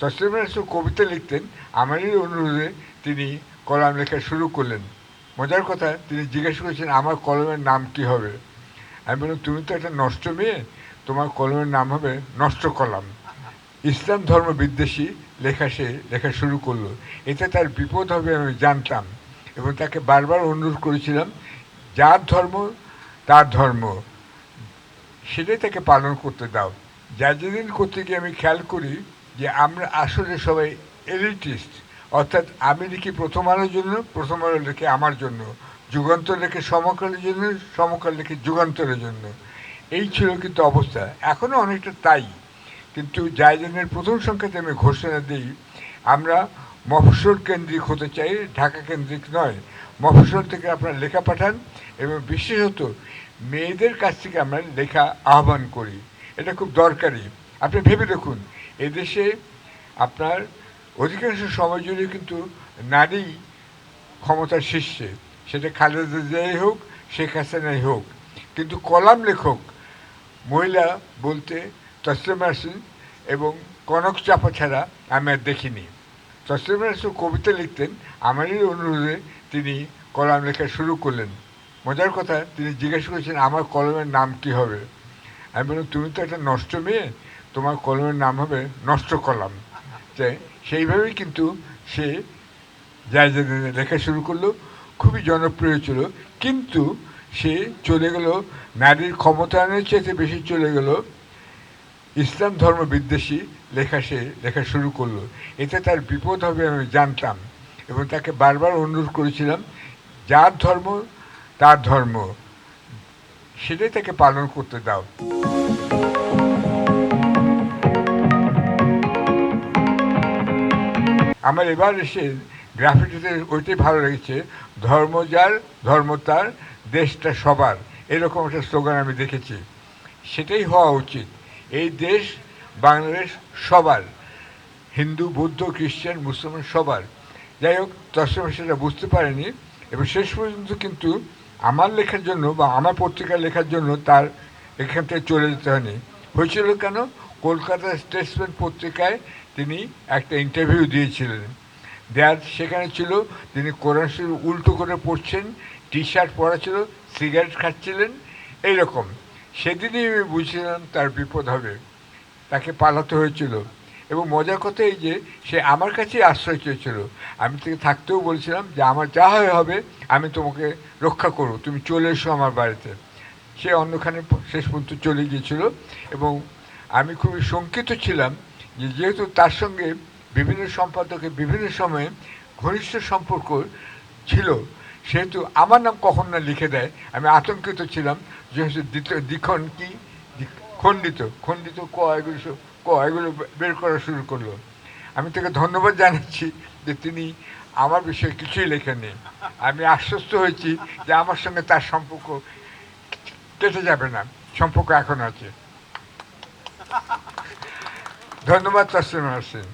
তসলিমা নাসরিন কবিতা লিখতেন। আমারই অনুরোধে তিনি কলাম লেখা শুরু করলেন। মজার কথা, তিনি জিজ্ঞাসা করেছেন, আমার কলমের নাম কি হবে? আমি বললাম, তুমি তো একটা নষ্ট মেয়ে। তোমার কলমের নাম হবে নষ্ট কলাম। ইসলাম ধর্ম বিদ্বেষী, লেখা সে লেখা শুরু করল। এতে তার বিপদ হবে আমি জানতাম এবং তাকে বারবার অনুরোধ করেছিলাম, যার ধর্ম, তার ধর্ম। সেটাই তাকে পালন করতে দাও। যা যেদিন করতে গিয়ে আমি খেয়াল করি যে আমরা আসলে সবাই এলিটিস্ট অর্থাৎ আমি লিখি প্রথম আলোর জন্য প্রথম আলো লিখে আমার জন্য, যুগান্তর লেখে সমকালের জন্য, সমকাল লিখে যুগান্তরের জন্য। এই ছিল কিন্তু অবস্থা। এখনও অনেকটা তাই। কিন্তু জায়জানের প্রথম সংখ্যাতে আমি ঘোষণা দিই, আমরা মফস্বল কেন্দ্রিক হতে চাই, ঢাকা কেন্দ্রিক নয়। মফস্বল থেকে আপনারা লেখা পাঠান এবং বিশেষত মেয়েদের কাছ থেকে আমরা লেখা আহ্বান করি। এটা খুব দরকারি। আপনি ভেবে দেখুন এদেশে আপনার অধিকাংশ সময় জুড়ে কিন্তু নারী ক্ষমতার শীর্ষে। সেটা খালেদা জিয়াই হোক, শেখ হাসিনাই হোক। কিন্তু কলাম লেখক, মহিলা বলতে তসলিমা নাসরিন এবং কনক চাপা ছাড়া আমি আর দেখিনি। তসলিমা নাসরিন কবিতা লিখতেন, আমারই অনুরোধে তিনি কলাম লেখা শুরু করলেন। মজার কথা, তিনি জিজ্ঞেস করেছেন, আমার কলমের নাম কি হবে? আমি বললাম, তুমি তো একটা নষ্ট মেয়ে তোমার কলমের নাম হবে নষ্ট কলাম। সেইভাবেই কিন্তু সে যাই লেখা শুরু করল, খুবই জনপ্রিয় ছিল। কিন্তু সে চলে গেল, নারীর ক্ষমতায়নের চেয়ে বেশি চলে গেল, ইসলাম ধর্ম বিদ্বেষী লেখা সে লেখা শুরু করল। এতে তার বিপদ হবে আমি জানতাম এবং তাকে বারবার অনুরোধ করেছিলাম, যার ধর্ম, তার ধর্ম, সেটাই তাকে পালন করতে দাও। আমার এবার এসে গ্রাফিটিতে ওইটাই ভালো লেগেছে, ধর্ম যার, ধর্ম তার, দেশটা সবার, এরকম একটা স্লোগান আমি দেখেছি। সেটাই হওয়া উচিত। এই দেশ, বাংলাদেশ সবার, হিন্দু, বৌদ্ধ, খ্রিস্টান, মুসলমান সবার। যাই হোক তসময় সেটা বুঝতে পারেনি এবং শেষ পর্যন্ত কিন্তু আমার লেখার জন্য বা আমার পত্রিকা লেখার জন্য তার এখান থেকে চলে যেতে হয়নি। হয়েছিল কেন? কলকাতা স্টেটসম্যান পত্রিকায় তিনি একটা ইন্টারভিউ দিয়েছিলেন। দেয়ার সেখানে ছিল, তিনি কোরআন শরীফ উল্টো করে পড়ছেন টি শার্ট পরা ছিল, সিগারেট খাচ্ছিলেন এইরকম সেদিনই আমি বুঝছিলাম তার বিপদ হবে, তাকে পালাতে হয়েছিল। এবং মজার কথা এই যে, সে আমার কাছেই আশ্রয় চেয়েছিল। আমি তাকে থাকতেও বলছিলাম যে, আমার যা হয় হবে, আমি তোমাকে রক্ষা করব। তুমি চলে এসো আমার বাড়িতে। সে অন্যখানে শেষ পর্যন্ত চলে গিয়েছিল এবং আমি খুবই শঙ্কিত ছিলাম যে যেহেতু তার সঙ্গে বিভিন্ন সম্পাদকের বিভিন্ন সময়ে ঘনিষ্ঠ সম্পর্ক ছিল, সেহেতু আমার নাম কখন না লিখে দেয়। আমি আতঙ্কিত ছিলাম যে হচ্ছে দ্বিতীয় দ্বিখন কি? খণ্ডিত খণ্ডিত ক এগুলো ক এগুলো বের করা শুরু করল। আমি তাকে ধন্যবাদ জানাচ্ছি যে তিনি আমার বিষয়ে কিছুই লেখেননি। আমি আশ্বস্ত হয়েছি যে আমার সঙ্গে তার সম্পর্ক কেটে যাবে না। সম্পর্ক এখন আছে। ধন্যবাদ তসলিমা হোসেন।